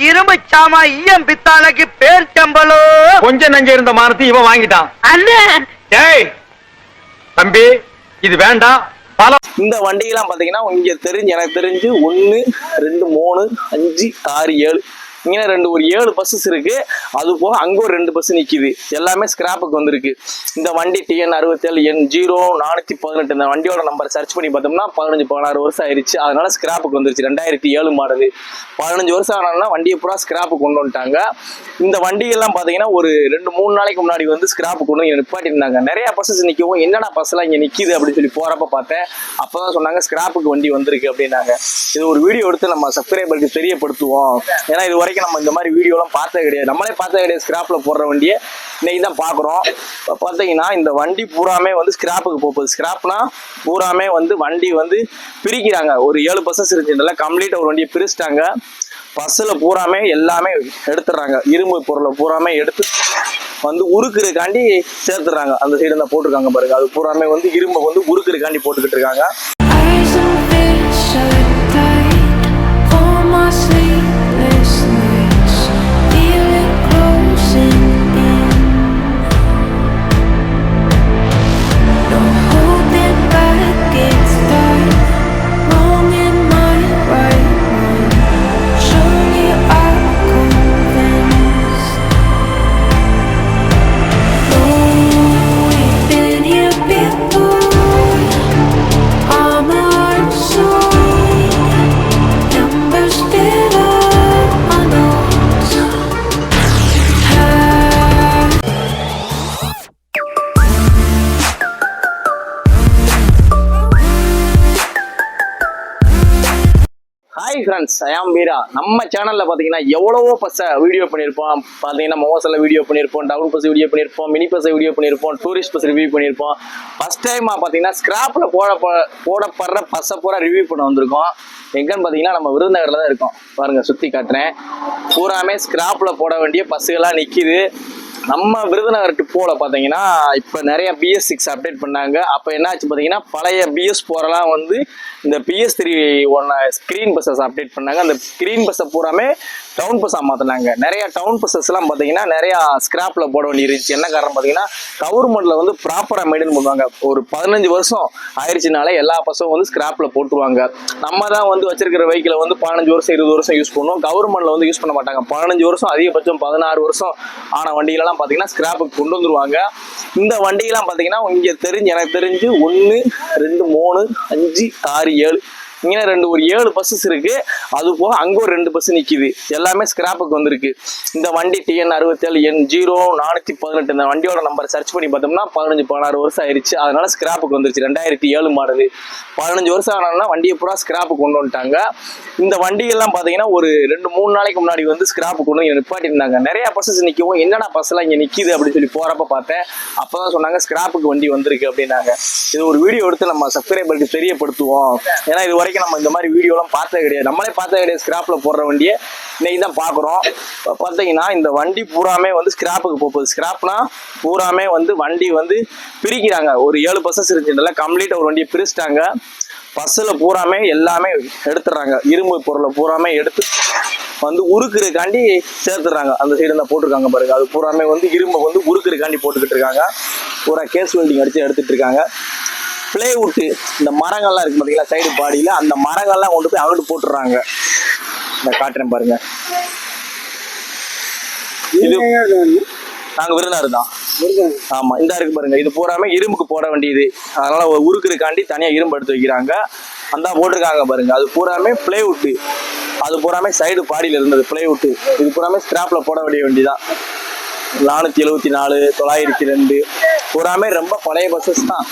இரும்பு சாமா ஈயம் பித்தாளைக்கு பேர் செம்பலோ கொஞ்சம் நஞ்ச இருந்த மானத்தை இவன் வாங்கிட்டான். அண்ணே! டேய்! தம்பி இது வேண்டாம். பல இந்த வண்டியெல்லாம் பாத்தீங்கன்னா இங்க தெரிஞ்சு எனக்கு தெரிஞ்சு ஒன்னு ரெண்டு மூணு அஞ்சு ஆறு ஏழு. இங்கே ரெண்டு ஒரு ஏழு பஸ்ஸஸ் இருக்கு. அது போக அங்கே ஒரு ரெண்டு பஸ் நிற்கிது எல்லாமே ஸ்கிராப்புக்கு வந்திருக்கு. இந்த வண்டி டிஎன் அறுபத்தேழு என் ஜீரோ நானூற்றி பதினெட்டு இந்த வண்டியோட நம்பர் சர்ச் பண்ணி பார்த்தோம்னா பதினஞ்சு பதினாறு வருஷம் ஆயிருச்சு அதனால ஸ்கிராப்புக்கு வந்துருச்சு. ரெண்டாயிரத்தி ஏழு மாடல். பதினஞ்சு வருஷம் ஆனாலும் வண்டியை பூரா ஸ்கிராப்பு கொண்டு வந்துட்டாங்க. இந்த வண்டிகள்லாம் பார்த்தீங்கன்னா ஒரு ரெண்டு மூணு நாளைக்கு முன்னாடி வந்து ஸ்கிராப்பு கொண்டு வந்து நிப்பாட்டியிருந்தாங்க நிறைய பஸ்ஸஸ் நிற்கவும் என்னடா பஸ்லாம் இங்கே நிற்கிது அப்படின்னு சொல்லி போகிறப்ப பார்த்தேன். அப்பதான் சொன்னாங்க ஸ்கிராப்புக்கு வண்டி வந்திருக்கு அப்படின்னாங்க. இது ஒரு வீடியோ எடுத்து நம்ம சப்ஸ்கிரைபருக்கு தெரியப்படுத்துவோம். ஏன்னா இது வரைக்கும் நம்ம இந்த மாதிரி வீடியோலாம் பார்த்தது கிடையாது. நம்மளே பார்த்தது கிடையாது ஸ்கிராப்பில் போடுற வண்டியை. இன்னைக்கு தான் பார்க்குறோம். இப்போ பார்த்தீங்கன்னா இந்த வண்டி பூராமே வந்து ஸ்கிராப்புக்கு போகுது. ஸ்கிராப்னா பூராமே வந்து வண்டி வந்து பிரிக்கிறாங்க. ஒரு ஏழு பஸ்ஸஸ் இருந்துச்சுல கம்ப்ளீட்டாக ஒரு வண்டியை பிரிச்சிட்டாங்க. பஸ்ஸில் பூராமே எல்லாமே எடுத்துடுறாங்க. இரும்பு பொருளை பூராமே எடுத்து வந்து உருக்குறதுக்காண்டி சேர்த்துறாங்க அந்த சைடு தான் போட்டிருக்காங்க பாருங்க. அது பூராமே வந்து இரும்பை வந்து உருக்குறதுக்காண்டி போட்டுக்கிட்டு இருக்காங்க. ஹாய் ஃப்ரெண்ட்ஸ் ஐயாம் வீரா நம்ம சேனலில் பார்த்தீங்கன்னா எவ்வளவோ பஸ்ஸை வீடியோ பண்ணியிருப்போம் பார்த்தீங்கன்னா மோசலில் வீடியோ பண்ணியிருப்போம் டவுன் பஸ் வீடியோ பண்ணியிருப்போம் மினி பஸ் வீடியோ பண்ணியிருப்போம் டூரிஸ்ட் பஸ் ரிவ்யூ பண்ணியிருப்போம் ஃபஸ்ட் டைமாக பார்த்தீங்கன்னா ஸ்கிராப்பில் போட போடப்படுற பஸ்ஸை பூரா ரிவ்யூ பண்ண வந்திருக்கோம். எங்கன்னு பார்த்தீங்கன்னா நம்ம விருதுநகரில் தான் இருக்கோம். பாருங்க சுற்றி காட்டுறேன். பூராமே ஸ்கிராப்பில் போட வேண்டிய பஸ்ஸுகள்லாம் நிற்கிது நம்ம விருதுநகர் டிப்போல பார்த்தீங்கன்னா இப்போ நிறைய பிஎஸ் சிக்ஸ் அப்டேட் பண்ணாங்க. அப்போ என்னாச்சு பார்த்தீங்கன்னா பழைய பிஎஸ் போரெல்லாம் வந்து இந்த பிஎஸ் த்ரீ ஒன்று ஸ்க்ரீன் பஸ்ஸஸ் அப்டேட் பண்ணாங்க. அந்த ஸ்க்ரீன் பஸ்ஸை பூராமே டவுன் பஸ்ஸாக மாற்றினாங்க நிறைய டவுன் பஸ்ஸஸ்லாம் பார்த்தீங்கன்னா நிறையா ஸ்கிராப்பில் போட வேண்டி இருந்துச்சு என்ன காரணம் பார்த்தீங்கன்னா கவர்மெண்ட்டில் வந்து ப்ராப்பராக மெயின்டைன் பண்ணுவாங்க. ஒரு பதினஞ்சு வருஷம் ஆயிடுச்சுனாலே எல்லா பஸ்ஸும் வந்து ஸ்கிராப்பில் போட்டுருவாங்க. நம்ம தான் வந்து வச்சிருக்கிற வெஹிக்கிளை வந்து பதினஞ்சு வருஷம் இருபது வருஷம் யூஸ் பண்ணுவோம் கவர்மெண்ட்டில் வந்து யூஸ் பண்ண மாட்டாங்க. பதினஞ்சு வருஷம் அதிகபட்சம் பதினாறு வருஷம் ஆன வண்டிகளெல்லாம் பார்த்தீங்கன்னா ஸ்கிராப்புக்கு கொண்டு வந்துருவாங்க. இந்த வண்டிகள்லாம் பார்த்தீங்கன்னா இங்கே தெரிஞ்சு எனக்கு தெரிஞ்சு ஒன்று ரெண்டு மூணு அஞ்சு ஆறு ஏழு இங்கே ரெண்டு ஒரு ஏழு பஸ்ஸஸ் இருக்கு. அது போக அங்கே ஒரு ரெண்டு பஸ் நிற்கிது எல்லாமே ஸ்கிராப்புக்கு வந்திருக்கு. இந்த வண்டி டிஎன் அறுபத்தேழு என் ஜீரோ நானூற்றி பதினெட்டு இந்த வண்டியோட நம்பர் சர்ச் பண்ணி பார்த்தோம்னா பதினஞ்சு பதினாறு வருஷம் ஆயிடுச்சு. அதனால ஸ்கிராப்புக்கு வந்துருச்சு. ரெண்டாயிரத்தி ஏழு மாடல். பதினஞ்சு வருஷம் ஆனாலும் வண்டியை பூரா ஸ்கிராப்பு கொண்டு வந்துட்டாங்க. இந்த வண்டிகள்லாம் பார்த்தீங்கன்னா ஒரு ரெண்டு மூணு நாளைக்கு முன்னாடி வந்து ஸ்கிராப்பு கொண்டு இங்கே நிப்பாட்டியிருந்தாங்க நிறைய பஸ்ஸஸ் நிற்கவும் என்னடா பஸ்லாம் இங்கே நிற்கிது அப்படின்னு சொல்லி போகிறப்ப பார்த்தேன். அப்போ தான் சொன்னாங்க ஸ்கிராப்புக்கு வண்டி வந்திருக்கு அப்படின்னாங்க. இது ஒரு வீடியோ எடுத்து நம்ம சப்ஸ்கிரைபருக்கு தெரியப்படுத்துவோம். ஏன்னா இது வரைக்கும் நம்ம இந்த மாதிரி வீடியோலாம் பார்த்தது கிடையாது. நம்மளே பார்த்தது கிடையாது ஸ்கிராப்பில் போடுற வண்டியை. இன்னைக்கு தான் பார்க்குறோம். இப்போ பார்த்தீங்கன்னா இந்த வண்டி பூராமே வந்து ஸ்கிராப்புக்கு போகுது. ஸ்கிராப்னா பூராமே வந்து வண்டி வந்து பிரிக்கிறாங்க. ஒரு ஏழு பஸ்ஸஸ் இருந்துச்சுல கம்ப்ளீட்டாக ஒரு வண்டியை பிரிச்சிட்டாங்க. பஸ்ஸில் பூராமே எல்லாமே எடுத்துடுறாங்க. இரும்பு பொருளை பூராமே எடுத்து வந்து உருக்குறதுக்காண்டி சேர்த்துடுறாங்க. அந்த சைடு தான் போட்டிருக்காங்க பாருங்க. அது பூராமே வந்து இரும்பை வந்து உருக்குறதுக்காண்டி போட்டுக்கிட்டு இருக்காங்க. பூரா கேஸ் வெல்டிங் அடித்து எடுத்துகிட்டு இருக்காங்க. பிளேவுட்டு இந்த மரங்கள்லாம் இருக்கு பார்த்தீங்களா சைடு பாடியில் அந்த மரங்கள்லாம் கொண்டு போய் அங்கிட்டு போட்டுடுறாங்க. இந்த காட்டுறேன் பாருங்க. இது நாங்க விருதுநகர் தான். ஆமா இந்த இருக்கு பாருங்க. இது பூராமே இரும்புக்கு போட வேண்டியது. அதனால ஒரு உருக்குறதுக்காண்டி தனியா இரும்பு எடுத்து வைக்கிறாங்க. அந்த போட்டிருக்காங்க பாருங்க. அது பூராமே பிளேவுட்டு அது பூராமே சைடு பாடியில இருந்தது பிளேவுட்டு இது பூராமே ஸ்கிராப்ல போட வேண்டிய வேண்டியதான் நானூத்தி எழுவத்தி நாலு தொள்ளாயிரத்தி ரெண்டு. பூராமே ரொம்ப பழைய பஸ்ஸஸ் தான்.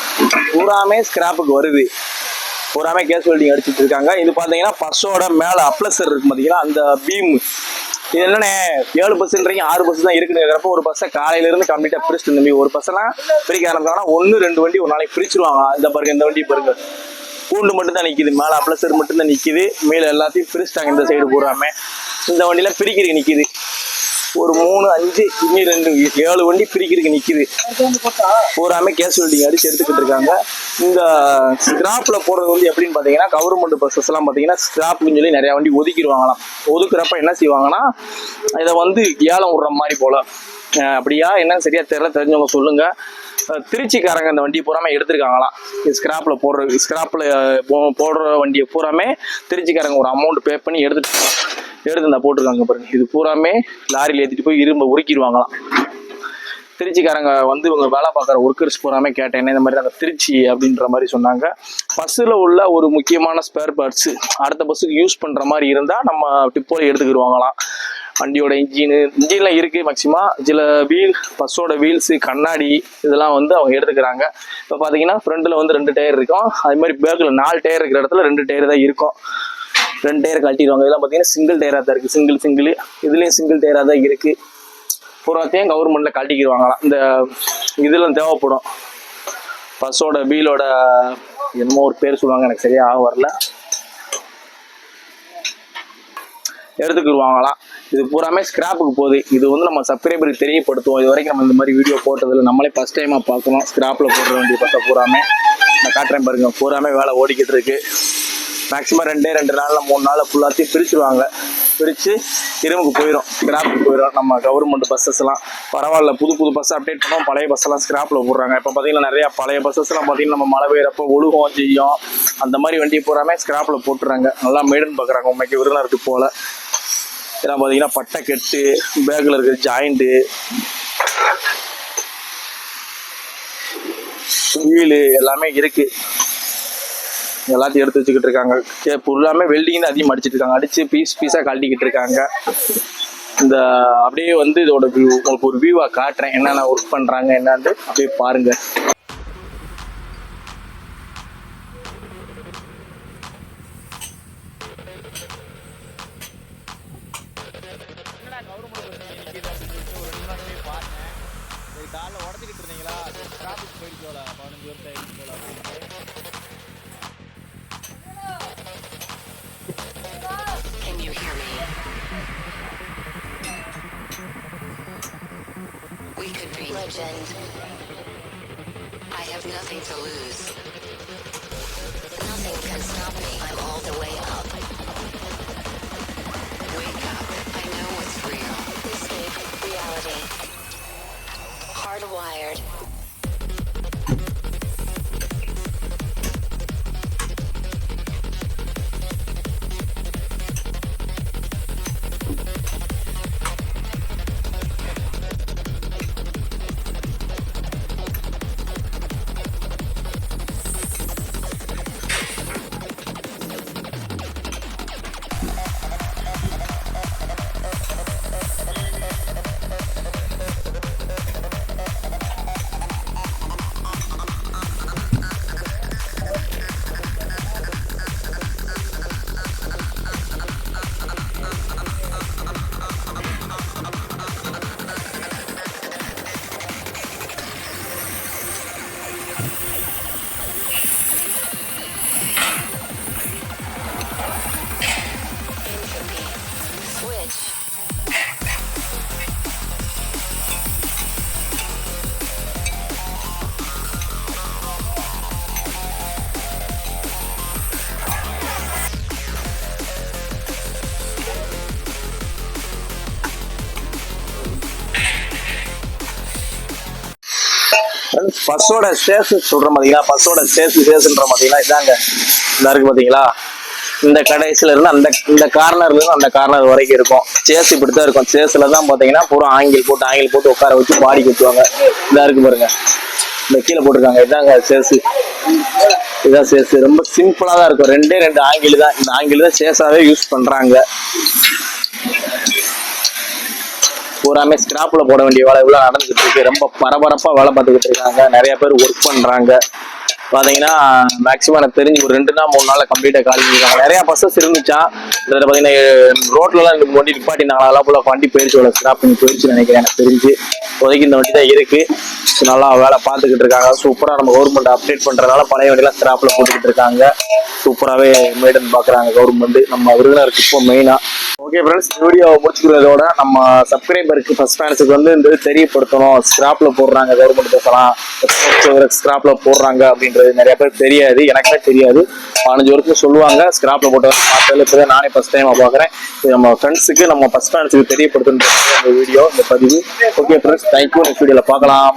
பூராமே ஸ்கிராப்புக்கு வருது. பூராமே கேஸ் வெல்டிங் அடிச்சிட்டு இருக்காங்க. இது பார்த்தீங்கன்னா பஸ்ஸோட மேலே அப்ளசர் இருக்கு பார்த்தீங்கன்னா அந்த பீம் இது என்னண்ணே? ஏழு பஸ்ன்றீங்க ஆறு பஸ் தான் இருக்குங்கிறப்ப ஒரு பஸ்ஸை காலையிலேருந்து கம்ப்ளீட்டாக கம்ப்ளீட்டா பிரிச்சுட்டு தம்பி ஒரு பஸ்ஸெல்லாம் பிரிக்க ஆரம்பிச்சாங்கன்னா ஒன்று ரெண்டு வண்டி ஒரு நாளைக்கு பிரிச்சுருவாங்க. இந்த பாருங்க இந்த வண்டி பாருங்க. பூண்டு மட்டும் தான் நிற்கிது மேலே அப்ளசர் மட்டும் தான் நிற்கிது மேலே எல்லாத்தையும் பிரிச்சுட்டாங்க இந்த சைடு பூராமே. இந்த வண்டியில் பிரிக்கிறது நிற்கிது ஒரு மூணு அஞ்சு இன்னி ரெண்டு ஏழு வண்டி பிரிக்கிறதுக்கு நிக்குது. பூராமே கேஷுவல்டி அடிச்சு எடுத்துக்கிட்டு இருக்காங்க. இந்த ஸ்கிராப்ல போடுறது வந்து எப்படின்னு பாத்தீங்கன்னா கவர்மெண்ட் பஸ்ஸஸ் எல்லாம் பாத்தீங்கன்னா ஸ்கிராப்னு சொல்லி நிறைய வண்டி ஒதுக்கிடுவாங்களாம். ஒதுக்குறப்ப என்ன செய்வாங்கன்னா இதை வந்து ஏலம் விடுற மாதிரி போல. அப்படியா என்னன்னு சரியா தெரியல தெரிஞ்சவங்க சொல்லுங்க. திருச்சிக்காரங்க இந்த வண்டியை பூராமே எடுத்திருக்காங்களாம். ஸ்கிராப்ல போடுற ஸ்கிராப்ல போடுற வண்டியை பூராமே திருச்சிக்காரங்க ஒரு அமௌண்ட் பே பண்ணி எடுத்துட்டு எடுத்து இந்த போட்டிருக்காங்க பாருங்க. இது பூராமே லாரியில் ஏற்றிட்டு போய் இரும்பை உருக்கிடுவாங்களாம். திருச்சிக்காரங்க வந்து இவங்க வேலை பார்க்குற ஒர்க்கர்ஸ் பூராமே கேட்டேன் இந்த மாதிரி அந்த திருச்சி? அப்படின்ற மாதிரி சொன்னாங்க. பஸ்ஸில் உள்ள ஒரு முக்கியமான ஸ்பேர் பார்ட்ஸ் அடுத்த பஸ்ஸுக்கு யூஸ் பண்ணுற மாதிரி இருந்தால் நம்ம டிப்போல எடுத்துக்கிடுவாங்களாம். வண்டியோட இன்ஜினு இன்ஜின்லாம் இருக்குது மேக்ஸிமம் சில வீல் பஸ்ஸோட வீல்ஸு கண்ணாடி இதெல்லாம் வந்து அவங்க எடுத்துக்கிறாங்க. இப்போ பார்த்தீங்கன்னா ஃப்ரண்ட்டில் வந்து ரெண்டு டயர் இருக்கும். அது மாதிரி பேக்கில் நாலு டயர் இருக்கிற இடத்துல ரெண்டு டயர் தான் இருக்கும். ரெண்டு டயர் கழட்டிடுவாங்க இதெல்லாம் பார்த்தீங்கன்னா சிங்கிள் டயராக தான் இருக்குது சிங்கிள் சிங்கிள் இதுலேயும் சிங்கிள் டயராக தான் இருக்குது பூராத்தையும் கவர்மெண்ட்டில் கழட்டிக்கிடுவாங்களாம். இந்த இதெல்லாம் தேவைப்படும். பஸ்ஸோட பீலோட என்னமோ ஒரு பேர் சொல்லுவாங்க. எனக்கு சரியா ஆக வரல. எடுத்துக்கிடுவாங்களாம். இது பூராமே ஸ்கிராப்புக்கு போகுது. இது வந்து நம்ம சப்ஸ்கிரைபருக்கு தெரியப்படுத்துவோம். இது வரைக்கும் நம்ம இந்த மாதிரி வீடியோ போட்டதில்லை. நம்மளே ஃபஸ்ட் டைமாக பார்க்கணும். ஸ்கிராப்பில் போடுற வேண்டிய பஸ்ஸை பூராமே. நான் காட்டுறேன் பாருங்க. பூராமே வேலை ஓடிக்கிட்டு இருக்கு. மேக்ஸிமம் ரெண்டே ரெண்டு நாளில் மூணு நாளில் ஃபுல்லாத்தையும் பிரிச்சுருவாங்க. பிரித்து இரும்புக்கு போயிடும் ஸ்கிராப்புக்கு போயிடும் நம்ம கவர்மெண்ட் பஸ்ஸஸ் எல்லாம் பரவாயில்ல. புது புது பஸ் அப்டேட் பண்ணுவோம். பழைய பஸ்ஸெல்லாம் ஸ்கிராப்பில் போடுறாங்க. இப்போ பார்த்தீங்கன்னா நிறையா பழைய பஸ்ஸஸ்லாம் பார்த்தீங்கன்னா நம்ம மழை பெய்யறப்போ ஒழுகும் செய்யும். அந்த மாதிரி வண்டி போகிறாமே ஸ்கிராப்பில் போட்டுறாங்க. நல்லா மேடுன்னு பார்க்குறாங்க உண்மைக்கு விருந்தினருக்கு போல். இதெல்லாம் பார்த்தீங்கன்னா பட்டை கெட்டு பேக்கில் இருக்கிற ஜாயிண்ட்டு வீலு எல்லாமே இருக்குது எல்லாத்தையும் எடுத்து வச்சுக்கிட்டு இருக்காங்க. கே ஃபுல்லாமே வெல்டிங் தான் அதிகமாக அடிச்சிட்டு இருக்காங்க. அடிச்சு பீஸ் பீஸாக கழட்டிக்கிட்டு இருக்காங்க. இந்த அப்படியே வந்து இதோட வியூ உங்களுக்கு ஒரு வியூவா காட்டுறேன். என்னென்ன ஒர்க் பண்றாங்க என்னன்னு அப்படியே பாருங்க. அப்படின்ட்டு. You hear me? We could be. I have nothing to lose. Nothing can stop me. I'm all the way up. Wake up. I know what's real. Escape reality. Hardwired. பஸ்ஸோட சேஸ் சொல்கிற பாத்தீங்களா பஸ்ஸோட chase சேஸ்ன்ற பாத்தீங்களா இதாங்க. இதாக இருக்கு பார்த்தீங்களா இந்த கடைசில இருந்து அந்த இந்த கார்னர்ல இருந்து அந்த கார்னர் வரைக்கும் இருக்கும். சேஸ் இப்படித்தான் இருக்கும். சேஸ்ல தான் பாத்தீங்கன்னா பூரா ஆங்கில் போட்டு ஆங்கில் போட்டு உட்கார வச்சு பாடி குத்துவாங்க. இதா இருக்கு பாருங்க. இந்த கீழே போட்டிருக்காங்க. இதாங்க சேஸ். இதான் சேஸ். ரொம்ப சிம்பிளா தான் இருக்கும். ரெண்டே ரெண்டு ஆங்கில் தான். இந்த ஆங்கில் தான் சேஸாவே யூஸ் பண்றாங்க. பூராமே ஸ்கிராப்ல போட வேண்டிய வேலை இவ்வளவு நடந்துகிட்டு இருக்கு. ரொம்ப பரபரப்பா வேலை பார்த்துக்கிட்டு இருக்காங்க. நிறைய பேர் ஒர்க் பண்றாங்க. பாத்தீங்கன்னா மேக்ஸிமம் எனக்கு தெரிஞ்சு ஒரு ரெண்டு நாள் மூணு நாள் கம்ப்ளீட்டா காலி பண்ணிருக்காங்க. நிறைய பஸ்ஸஸ் இருந்துச்சா? இதுல பாத்தீங்கன்னா ரோட்ல எல்லாம் வண்டி நிப்பாட்டினாங்க அதெல்லாம் ஃபுல்லா வண்டி போயிருச்சு ஸ்கிராப் பண்ணி போயிருச்சுன்னு நினைக்கிறேன் எனக்கு தெரிஞ்சு. இப்போதைக்கு இந்த வண்டி தான் இருக்கு. நல்லா வேலை பார்த்துக்கிட்டு இருக்காங்க. சூப்பரா நம்ம கவர்மெண்ட் அப்டேட் பண்றதுனால பழைய வண்டியெல்லாம் ஸ்கிராப்ல போட்டுக்கிட்டு இருக்காங்க. சூப்பராகவே மேடன் பார்க்குறாங்க கவர்மெண்ட் நம்ம விருதுநருக்கு இப்போ மெயினாக ஓகே ஃப்ரெண்ட்ஸ் வீடியோ முடிச்சுக்கிறதோட நம்ம சப்ஸ்கிரைபருக்கு ஃபர்ஸ்ட் ஃபேன்ஸுக்கு வந்து இந்த தெரியப்படுத்தணும். ஸ்கிராப்பில் போடுறாங்க கவர்மெண்ட் பேசலாம். ஸ்கிராப்பில் போடுறாங்க அப்படின்றது நிறைய பேர் தெரியாது. எனக்கே தெரியாது. பதினஞ்சு வருஷம் சொல்லுவாங்க. ஸ்கிராப்ல போட்டு பார்த்ததில் இப்போ நானே ஃபர்ஸ்ட் டைம் பார்க்குறேன். இது நம்ம ஃப்ரெண்ட்ஸுக்கு நம்ம ஃபர்ஸ்ட் ஃபேன்ஸுக்கு தெரியப்படுத்துன்ற இந்த வீடியோ இந்த பதிவு. ஓகே ஃப்ரெண்ட்ஸ் தேங்க்யூ நெக்ஸ்ட் வீடியோவில் பார்க்கலாம்.